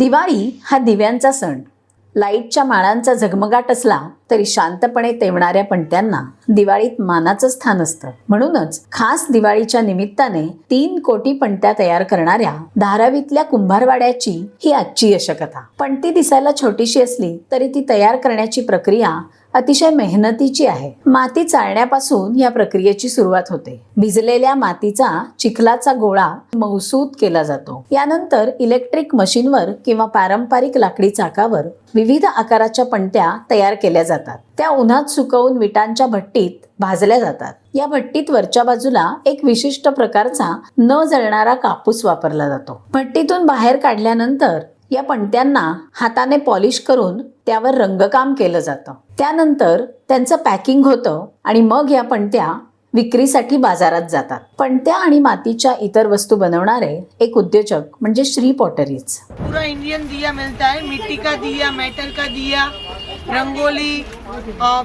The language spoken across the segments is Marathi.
दिवाळी हा दिव्यांचा सण. लाईटच्या माळांचा झगमगाट असला तरी शांतपणे तेवणाऱ्या पणत्यांना दिवाळीत मानाचं स्थान असतं. म्हणूनच खास दिवाळीच्या निमित्ताने तीन कोटी पणत्या तयार करणाऱ्या धारावीतल्या कुंभारवाड्याची ही आजची यशकथा. पणती दिसायला छोटीशी असली तरी ती तयार करण्याची प्रक्रिया अतिशय मेहनतीची आहे. माती चाळण्यापासून या प्रक्रियेची सुरुवात होते. भिजलेल्या मातीचा चिखलाचा गोळा मौसूद केला जातो. यानंतर इलेक्ट्रिक मशीनवर किंवा पारंपरिक लाकडी चाकावर विविध आकाराच्या पणत्या तयार केल्या जातात. त्या उन्हात सुकवून विटांच्या भट्टीत भाजल्या जातात. या भट्टीत वरच्या बाजूला एक विशिष्ट प्रकारचा न जळणारा कापूस वापरला जातो. भट्टीतून बाहेर काढल्यानंतर या पणत्यांना हाताने पॉलिश करून त्यावर रंगकाम केलं जातं. त्यानंतर त्यांचं पॅकिंग होतं आणि मग या पणत्या विक्रीसाठी बाजारात जातात. पणत्या आणि मातीच्या इतर वस्तू बनवणारे एक उद्योजक म्हणजे श्री पॉटरीज. पूरा इंडियन दिया मिलता है मिट्टी का दिया मेटल का दिया रंगोली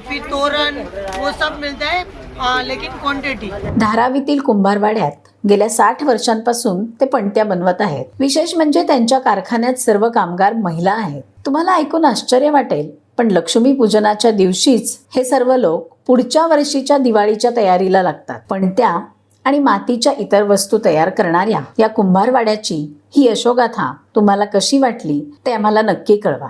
फिर तोरण वो सब मिलता है अ, लेकिन क्वांटिटी धारावीतील कुंभारवाड्यात गेल्या साठ वर्षांपासून ते पणत्या बनवत आहेत. विशेष म्हणजे त्यांच्या कारखान्यात सर्व कामगार महिला आहेत. तुम्हाला ऐकून आश्चर्य वाटेल पण लक्ष्मी पूजनाच्या दिवशीच हे सर्व लोक पुढच्या वर्षीच्या दिवाळीच्या तयारीला लागतात. पणत्या आणि मातीच्या इतर वस्तू तयार करणाऱ्या या कुंभारवाड्याची ही यशोगाथा तुम्हाला कशी वाटली ते आम्हाला नक्की कळवा.